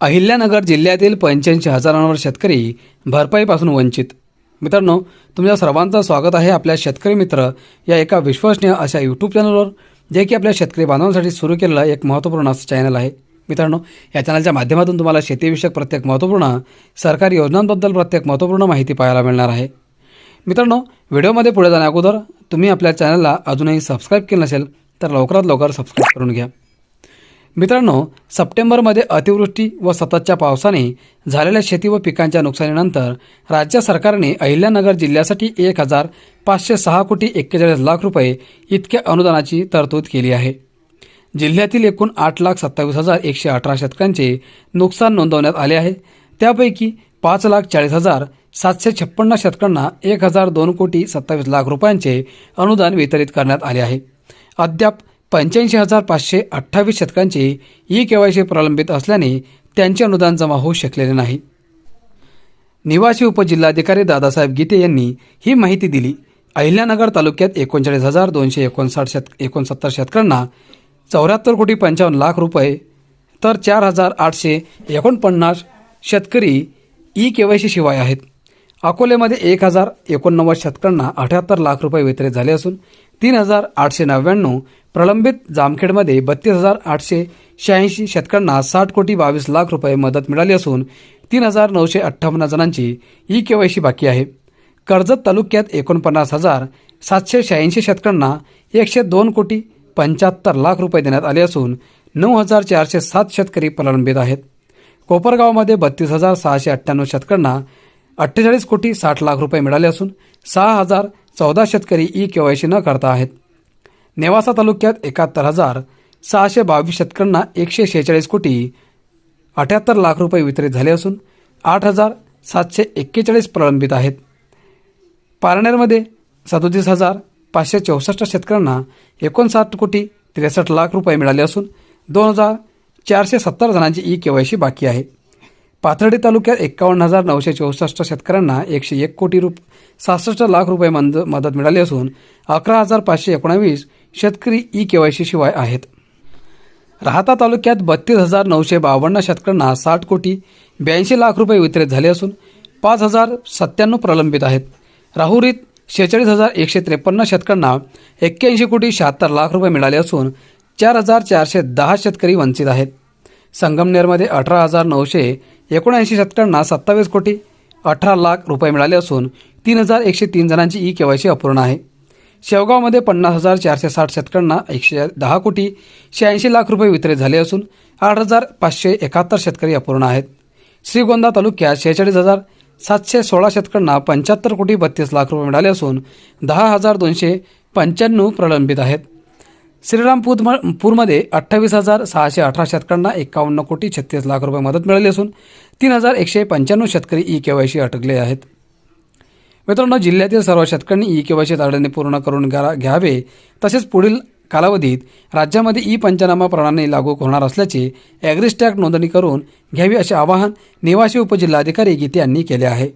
अहिल्यानगर जिल्ह्यातील पंच्याऐंशी हजारांवर शेतकरी भरपाईपासून वंचित. मित्रांनो तुमच्या सर्वांचं स्वागत आहे आपल्या शेतकरी मित्र या एका विश्वसनीय अशा यूट्यूब चॅनलवर जे की आपल्या शेतकरी बांधवांसाठी सुरू केलेलं एक महत्त्वपूर्ण असं चॅनल आहे. मित्रांनो या चॅनलच्या माध्यमातून तुम्हाला शेतीविषयक प्रत्येक महत्त्वपूर्ण सरकारी योजनांबद्दल प्रत्येक महत्त्वपूर्ण माहिती पाहायला मिळणार आहे. मित्रांनो व्हिडिओमध्ये पुढे जाण्या अगोदर तुम्ही आपल्या चॅनलला अजूनही सबस्क्राईब केलं नसेल तर लवकरात लवकर सबस्क्राईब करून घ्या. मित्रांनो सप्टेंबरमध्ये अतिवृष्टी व सततच्या पावसाने झालेल्या शेती व पिकांच्या नुकसानीनंतर राज्य सरकारने अहिल्यानगर जिल्ह्यासाठी एक हजार पाचशे सहा कोटी एक्केचाळीस लाख रुपये इतक्या अनुदानाची तरतूद केली आहे. जिल्ह्यातील एकूण आठ लाख सत्तावीस हजार एकशे अठरा शेतकऱ्यांचे नुकसान नोंदवण्यात आले आहे. त्यापैकी पाच लाख चाळीस हजार सातशे छप्पन्न शेतकऱ्यांना एक हजार दोन कोटी सत्तावीस लाख रुपयांचे अनुदान वितरित करण्यात आले आहे. अद्याप पंच्याऐंशी हजार पाचशे अठ्ठावीस शेतकऱ्यांचे ई के वाय सी प्रलंबित असल्याने त्यांचे अनुदान जमा होऊ शकलेले नाही. निवासी उपजिल्हाधिकारी दादासाहेब गीते यांनी ही माहिती दिली. अहिल्यानगर तालुक्यात एकोणचाळीस हजार दोनशे एकोणसाठ शेत एकोणसत्तर शेतकऱ्यांना चौऱ्याहत्तर कोटी पंचावन्न लाख रुपये तर चार हजार आठशे एकोणपन्नास शेतकरी ई के वाय सी शिवाय आहेत. अकोल्यामध्ये एक हजार एकोणनव्वद शेतकऱ्यांना अठ्याहत्तर लाख रुपये वितरित झाले असून तीन हजार आठशे नव्याण्णव प्रलंबित जामखेडमध्ये बत्तीस हजार आठशे शहाऐंशी शेतकऱ्यांना साठ कोटी बावीस लाख रुपये मदत मिळाली असून तीन हजार नऊशे अठ्ठावन्न जणांची ई के वाय सी बाकी आहे. कर्जत तालुक्यात एकोणपन्नास हजार सातशे शहाऐंशी शेतकऱ्यांना एकशे दोन कोटी पंच्याहत्तर लाख रुपये देण्यात आले असून नऊ हजार चारशे सात शेतकरी प्रलंबित आहेत. कोपरगावमध्ये बत्तीस हजार सहाशे अठ्ठ्याण्णव शेतकऱ्यांना अठ्ठेचाळीस कोटी साठ लाख रुपये मिळाले असून सहा हजार चौदा शेतकरी ई के वाय सी न करता आहेत. नेवासा तालुक्यात एकाहत्तर हजार सहाशे बावीस शेतकऱ्यांना एकशे शेहेचाळीस कोटी अठ्याहत्तर लाख रुपये वितरित झाले असून आठ हजार सातशे एक्केचाळीस प्रलंबित आहेत. पारनेरमध्ये सदोतीस हजार पाचशे चौसष्ट शेतकऱ्यांना एकोणसाठ कोटी त्रेसष्ट लाख रुपये मिळाले असून दोन हजार चारशे सत्तर जणांची ई के वाय सी बाकी आहे. पाथर्डी तालुक्यात एकावन्न हजार नऊशे चौसष्ट शेतकऱ्यांना एकशे एक कोटी रुप सहासष्ट लाख रुपये मंद मदत मिळाली असून अकरा हजार पाचशे एकोणावीस शेतकरी ई के वाय सी शिवाय आहेत. राहता तालुक्यात बत्तीस हजार नऊशे बावन्न शेतकऱ्यांना साठ कोटी ब्याऐंशी लाख रुपये वितरित झाले असून पाच हजार सत्त्याण्णव प्रलंबित आहेत. राहुरीत शेहेचाळीस हजार एकशे त्रेपन्न शेतकऱ्यांना एक्क्याऐंशी कोटी शहात्तर लाख रुपये मिळाले असून चार हजार चारशे दहा शेतकरी वंचित आहेत. संगमनेरमध्ये अठरा हजार नऊशे एकोणऐंशी शेतकऱ्यांना सत्तावीस कोटी अठरा लाख रुपये मिळाले असून तीन हजार एकशे तीन जणांची ई के वाय सी अपूर्ण आहे. शेवगावमध्ये पन्नास हजार चारशे साठ शेतकऱ्यांना एकशे दहा कोटी शहाऐंशी लाख रुपये वितरित झाले असून आठ हजार पाचशे एकाहत्तर शेतकरी अपूर्ण आहेत. श्रीगोंदा तालुक्यात शेहेचाळीस हजार सातशे सोळा शेतकऱ्यांना पंच्याहत्तर कोटी बत्तीस लाख रुपये मिळाले असून दहा हजार दोनशे पंच्याण्णव प्रलंबित आहेत. श्रीरामपूर पूरमध्ये अठ्ठावीस हजार सहाशे अठरा शेतकऱ्यांना एकावन्न कोटी छत्तीस लाख रुपये मदत मिळाली असून तीन हजार एकशे पंच्याण्णव शेतकरी ई के वाय सी अटकले आहेत. मित्रांनो जिल्ह्यातील सर्व शेतकऱ्यांनी ई के वाय सी तातडीने पूर्ण करून घ्या घ्यावे. तसेच पुढील कालावधीत राज्यामध्ये ई पंचनामा प्रणाली लागू होणार असल्याचे ॲग्रिस्टॅग नोंदणी करून घ्यावी असे आवाहन निवासी उपजिल्हाधिकारी गीते यांनी केले आहे.